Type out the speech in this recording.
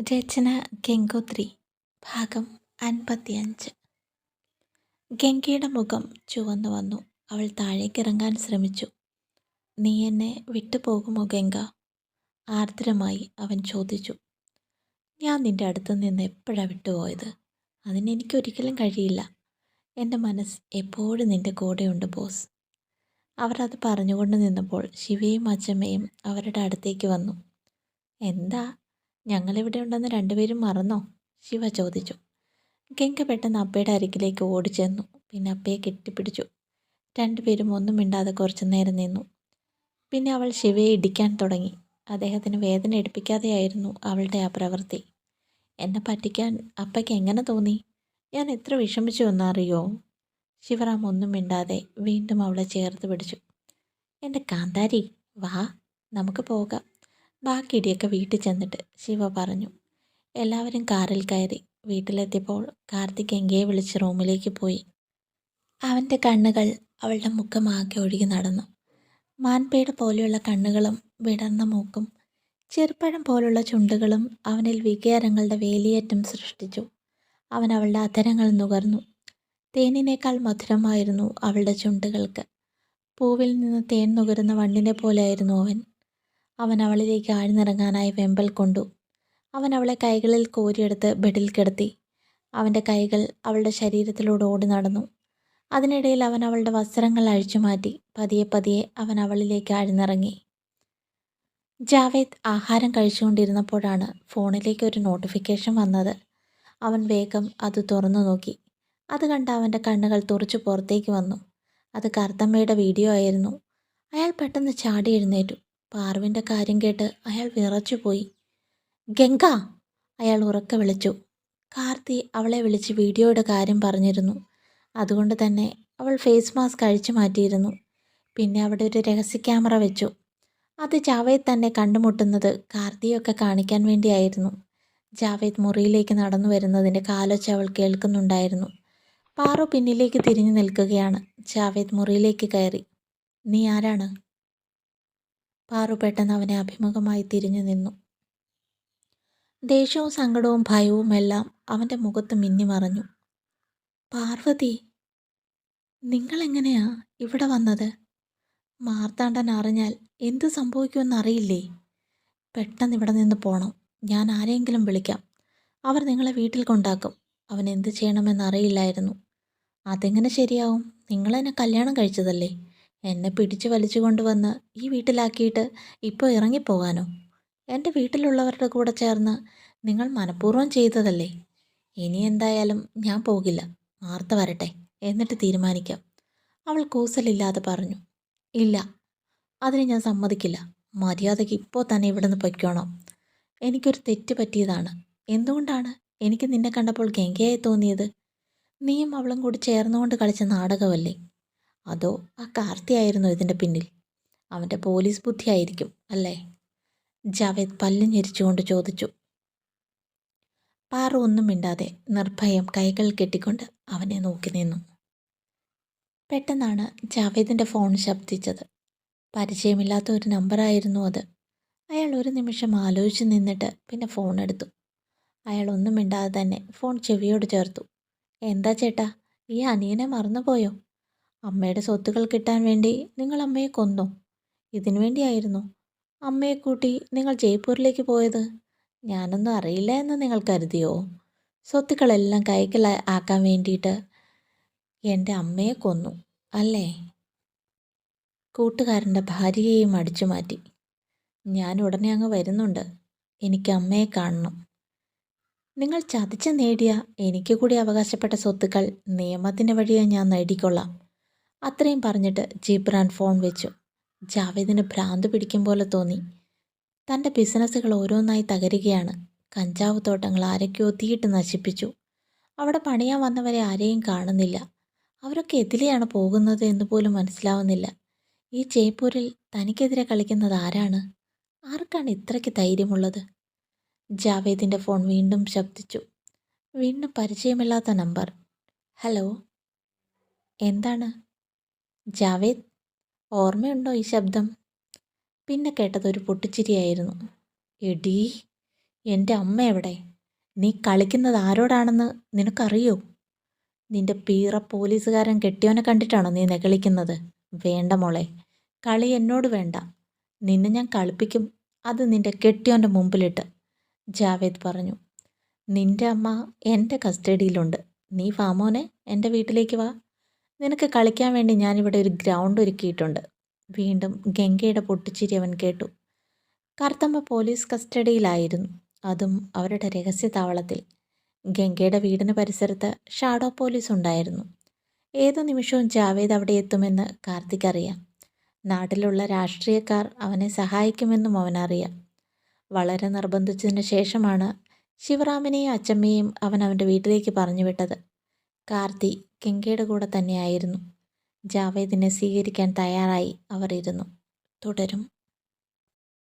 രചന ഗംഗോത്രി ഭാഗം അൻപത്തിയഞ്ച്. ഗംഗയുടെ മുഖം ചുവന്നു വന്നു. അവൾ താഴേക്ക് ഇറങ്ങാൻ ശ്രമിച്ചു. നീ എന്നെ വിട്ടുപോകുമോ ഗംഗ? ആർദ്രമായി അവൻ ചോദിച്ചു. ഞാൻ നിന്റെ അടുത്ത് നിന്ന് എപ്പോഴാണ് വിട്ടുപോയത് അതിനെനിക്കൊരിക്കലും കഴിയില്ല. എന്റെ മനസ്സ് എപ്പോഴും നിന്റെ കൂടെയുണ്ട് ബോസ്. അവർ അത് പറഞ്ഞുകൊണ്ട് നിന്നപ്പോൾ ശിവയും അച്ചമ്മയും അവരുടെ അടുത്തേക്ക് വന്നു. എന്താ? ഞങ്ങളിവിടെ ഉണ്ടെന്ന് രണ്ടുപേരും മറന്നോ? ശിവ ചോദിച്ചു. ഗംഗ പെട്ടെന്ന് അപ്പയുടെ അരികിലേക്ക് ഓടിച്ചെന്നു. പിന്നെ അപ്പയെ കെട്ടിപ്പിടിച്ചു. രണ്ടുപേരും ഒന്നും മിണ്ടാതെ കുറച്ചു നേരം നിന്നു. പിന്നെ അവൾ ശിവയെ ഇടിക്കാൻ തുടങ്ങി. അദ്ദേഹത്തിന് വേദന എടുപ്പിക്കാതെയായിരുന്നു അവളുടെ ആ പ്രവൃത്തി. എന്നെ പറ്റിക്കാൻ അപ്പയ്ക്ക് എങ്ങനെ തോന്നി? ഞാൻ എത്ര വിഷമിച്ചു എന്നറിയോ? ശിവറാം ഒന്നും മിണ്ടാതെ വീണ്ടും അവളെ ചേർത്ത് പിടിച്ചു. എന്റെ കാന്താരി വാ നമുക്ക് പോകാം. ബാക്കി ഇടിയൊക്കെ വീട്ടിൽ ചെന്നിട്ട് ശിവ പറഞ്ഞു എല്ലാവരും കാറിൽ കയറി. വീട്ടിലെത്തിയപ്പോൾ കാർത്തിക് എങ്കയെ വിളിച്ച് റൂമിലേക്ക് പോയി. അവന്റെ കണ്ണുകൾ അവളുടെ മുഖമാകെ ഒഴുകി നടന്നു. മാൻപേട പോലെയുള്ള കണ്ണുകളും വിടർന്ന മൂക്കും ചെറുപ്പഴം പോലുള്ള ചുണ്ടുകളും അവനിൽ വികാരങ്ങളുടെ വേലിയേറ്റം സൃഷ്ടിച്ചു. അവൻ അവളുടെ അധരങ്ങൾ നുകർന്നു. തേനിനേക്കാൾ മധുരമായിരുന്നു അവളുടെ ചുണ്ടുകൾക്ക്. പൂവിൽ നിന്ന് തേൻ നുകരുന്ന വണ്ണിനെ പോലെയായിരുന്നു അവൻ. അവൻ അവളിലേക്ക് ആഴ്ന്നിറങ്ങാനായി വെമ്പൽ കൊണ്ടു. അവൻ അവളെ കൈകളിൽ കോരിയെടുത്ത് ബെഡിൽ കിടത്തി. അവന്റെ കൈകൾ അവളുടെ ശരീരത്തിലൂടെ ഓടി നടന്നു. അതിനിടയിൽ അവൻ അവളുടെ വസ്ത്രങ്ങൾ അഴിച്ചുമാറ്റി പതിയെ പതിയെ അവൻ അവളിലേക്ക് ആഴ്ന്നിറങ്ങി. ജാവേദ് ആഹാരം കഴിച്ചുകൊണ്ടിരുന്നപ്പോഴാണ് ഫോണിലേക്ക് ഒരു നോട്ടിഫിക്കേഷൻ വന്നത്. അവൻ വേഗം അത് തുറന്നു നോക്കി. അത് കണ്ട് അവന്റെ കണ്ണുകൾ തുറച്ചു പുറത്തേക്ക് വന്നു. അത് കർത്തമ്മയുടെ വീഡിയോ ആയിരുന്നു. അയാൾ പെട്ടെന്ന് ചാടി എഴുന്നേറ്റു. പാർവിന്റെ കാര്യം കേട്ട് അയാൾ വിറച്ചുപോയി. ഗംഗ അയാൾ ഉറക്കെ വിളിച്ചു. കാർത്തി അവളെ വിളിച്ച് വീഡിയോയുടെ കാര്യം പറഞ്ഞിരുന്നു. അതുകൊണ്ട് തന്നെ അവൾ ഫേസ് മാസ്ക് അഴിച്ചു മാറ്റിയിരുന്നു. പിന്നെ അവിടെ ഒരു രഹസ്യ ക്യാമറ വെച്ചു. അത് ജാവേദ് തന്നെ കണ്ടുമുട്ടുന്നത് കാർത്തിയൊക്കെ കാണിക്കാൻ വേണ്ടിയായിരുന്നു. ജാവേദ് മുറിയിലേക്ക് നടന്നു വരുന്നതിന്റെ കാലൊച്ച അവൾ കേൾക്കുന്നുണ്ടായിരുന്നു. പാറു പിന്നിലേക്ക് തിരിഞ്ഞു നിൽക്കുകയാണ്. ജാവേദ് മുറിയിലേക്ക് കയറി. നീ ആരാണ്? പാറു പെട്ടെന്ന് അവനെ അഭിമുഖമായി തിരിഞ്ഞു നിന്നു. ദേഷ്യവും സങ്കടവും ഭയവും എല്ലാം അവന്റെ മുഖത്ത് മിന്നിമറഞ്ഞു പാർവതി നിങ്ങളെങ്ങനെയാ ഇവിടെ വന്നത്? മാർത്താണ്ഡൻ അറിഞ്ഞാൽ എന്ത് സംഭവിക്കുമെന്നറിയില്ലേ പെട്ടെന്ന് ഇവിടെ നിന്ന് പോകണം ഞാൻ ആരെങ്കിലും വിളിക്കാം. അവർ നിങ്ങളെ വീട്ടിൽ കൊണ്ടാക്കും. അവൻ എന്ത് ചെയ്യണമെന്നറിയില്ലായിരുന്നു അതെങ്ങനെ ശരിയാവും? നിങ്ങളെന്നെ കല്യാണം കഴിച്ചതല്ലേ? എന്നെ പിടിച്ചു വലിച്ചു കൊണ്ടുവന്ന് ഈ വീട്ടിലാക്കിയിട്ട് ഇപ്പോൾ ഇറങ്ങിപ്പോകാനോ? എന്റെ വീട്ടിലുള്ളവരുടെ കൂടെ ചേർന്ന് നിങ്ങൾ മനഃപൂർവം ചെയ്തതല്ലേ? ഇനി എന്തായാലും ഞാൻ പോകില്ല. മാർത്ത വരട്ടെ. എന്നിട്ട് തീരുമാനിക്കാം. അവൾ കൂസലില്ലാതെ പറഞ്ഞു. ഇല്ല അതിന് ഞാൻ സമ്മതിക്കില്ല. മര്യാദയ്ക്ക് ഇപ്പോൾ തന്നെ ഇവിടുന്ന് പൊയ്ക്കോണം. എനിക്കൊരു തെറ്റ് പറ്റിയതാണ്. എന്തുകൊണ്ടാണ് എനിക്ക് നിന്നെ കണ്ടപ്പോൾ ഗംഗയായി തോന്നിയത്? നീയും അവളും കൂടി ചേർന്നുകൊണ്ട് കളിച്ച നാടകമല്ലേ? അതോ ആ കാർത്തിയായിരുന്നു ഇതിന്റെ പിന്നിൽ? അവന്റെ പോലീസ് ബുദ്ധിയായിരിക്കും അല്ലേ? ജാവേദ് പല്ല് ഞെരിച്ചുകൊണ്ട് ചോദിച്ചു. പാറ ഒന്നും മിണ്ടാതെ നിർഭയം കൈകൾ കെട്ടിക്കൊണ്ട് അവനെ നോക്കി നിന്നു. പെട്ടെന്നാണ് ജാവേദിന്റെ ഫോൺ ശബ്ദിച്ചത്. പരിചയമില്ലാത്ത ഒരു നമ്പറായിരുന്നു അത്. അയാൾ ഒരു നിമിഷം ആലോചിച്ച് നിന്നിട്ട് പിന്നെ ഫോൺ എടുത്തു. അയാൾ ഒന്നും മിണ്ടാതെ തന്നെ ഫോൺ ചെവിയോട് ചേർത്തു. എന്താ ചേട്ടാ ഈ അനിയനെ മറന്നുപോയോ? അമ്മയുടെ സ്വത്തുകൾ കിട്ടാൻ വേണ്ടി നിങ്ങൾ അമ്മയെ കൊന്നു. ഇതിനു വേണ്ടിയായിരുന്നു അമ്മയെ കൂട്ടി നിങ്ങൾ ജയ്പൂരിലേക്ക് പോയത്. ഞാനൊന്നും അറിയില്ല എന്ന് നിങ്ങൾ കരുതിയോ? സ്വത്തുക്കളെല്ലാം കൈക്കൽ ആക്കാൻ വേണ്ടിയിട്ട് എന്റെ അമ്മയെ കൊന്നു അല്ലേ? കൂട്ടുകാരന്റെ ഭാര്യയെയും അടിച്ചു മാറ്റി. ഞാൻ ഉടനെ അങ്ങ് വരുന്നുണ്ട്. എനിക്ക് അമ്മയെ കാണണം. നിങ്ങൾ ചതിച്ച് നേടിയ എനിക്ക് കൂടി അവകാശപ്പെട്ട സ്വത്തുക്കൾ നിയമത്തിന്റെ വഴിയെ ഞാൻ നേടിക്കൊള്ളാം. അത്രയും പറഞ്ഞിട്ട് ജീബ്രാൻ ഫോൺ വെച്ചു. ജാവേദിന് ഭ്രാന്ത് പിടിക്കും പോലെ തോന്നി. തന്റെ ബിസിനസ്സുകൾ ഓരോന്നായി തകരുകയാണ്. കഞ്ചാവ് തോട്ടങ്ങൾ ആരൊക്കെയോ തീയിട്ട് നശിപ്പിച്ചു. അവിടെ പണിയാൻ വന്നവരെ ആരെയും കാണുന്നില്ല. അവരൊക്കെ എതിലെയാണ് പോകുന്നത് എന്ന് പോലും മനസ്സിലാവുന്നില്ല. ഈ ജയ്പൂരിൽ തനിക്കെതിരെ കളിക്കുന്നത് ആരാണ്? ആർക്കാണ് ഇത്രയ്ക്ക് ധൈര്യമുള്ളത്? ജാവേദിന്റെ ഫോൺ വീണ്ടും ശബ്ദിച്ചു. വീണ്ടും പരിചയമില്ലാത്ത നമ്പർ. ഹലോ? എന്താണ്? ജാവേദ് ഓർമ്മയുണ്ടോ ഈ ശബ്ദം? പിന്നെ കേട്ടതൊരു പൊട്ടിച്ചിരിയായിരുന്നു. എടി എന്റെ അമ്മ എവിടെ? നീ കളിക്കുന്നത് ആരോടാണെന്ന് നിനക്കറിയോ? നിന്റെ പീറ പോലീസുകാരൻ കെട്ടിയവനെ കണ്ടിട്ടാണോ നീ നെകളിക്കുന്നത്? വേണ്ട മോളെ കളി എന്നോട് വേണ്ട. നിന്നെ ഞാൻ കളിപ്പിക്കും അത് നിന്റെ കെട്ടിയോന്റെ മുമ്പിലിട്ട്. ജാവേദ് പറഞ്ഞു നിന്റെ അമ്മ എന്റെ കസ്റ്റഡിയിലുണ്ട്. നീ ഫാമോനെ എന്റെ വീട്ടിലേക്ക് വാ. നിനക്ക് കളിക്കാൻ വേണ്ടി ഞാനിവിടെ ഒരു ഗ്രൗണ്ട് ഒരുക്കിയിട്ടുണ്ട്. വീണ്ടും ഗംഗയുടെ പൊട്ടിച്ചിരി അവൻ കേട്ടു. കറുത്തമ്മ പോലീസ് കസ്റ്റഡിയിലായിരുന്നു. അതും അവരുടെ രഹസ്യ താവളത്തിൽ. ഗംഗയുടെ വീടിന് പരിസരത്ത് ഷാഡോ പോലീസ് ഉണ്ടായിരുന്നു. ഏതു നിമിഷവും ജാവേദ് അവിടെ എത്തുമെന്ന് കാർത്തിക് അറിയാം നാട്ടിലുള്ള രാഷ്ട്രീയക്കാർ അവനെ സഹായിക്കുമെന്നും അവനറിയാം. വളരെ നിർബന്ധിച്ചതിന് ശേഷമാണ് ശിവറാമിനെയും അച്ചമ്മയെയും അവൻ അവന്റെ വീട്ടിലേക്ക് പറഞ്ഞു വിട്ടത്. കാർത്തി കെങ്കയുടെ കൂടെ തന്നെയായിരുന്നു. ജാവേദിനെ സ്വീകരിക്കാൻ തയ്യാറായി അവർ ഇരുന്നു. തുടരും.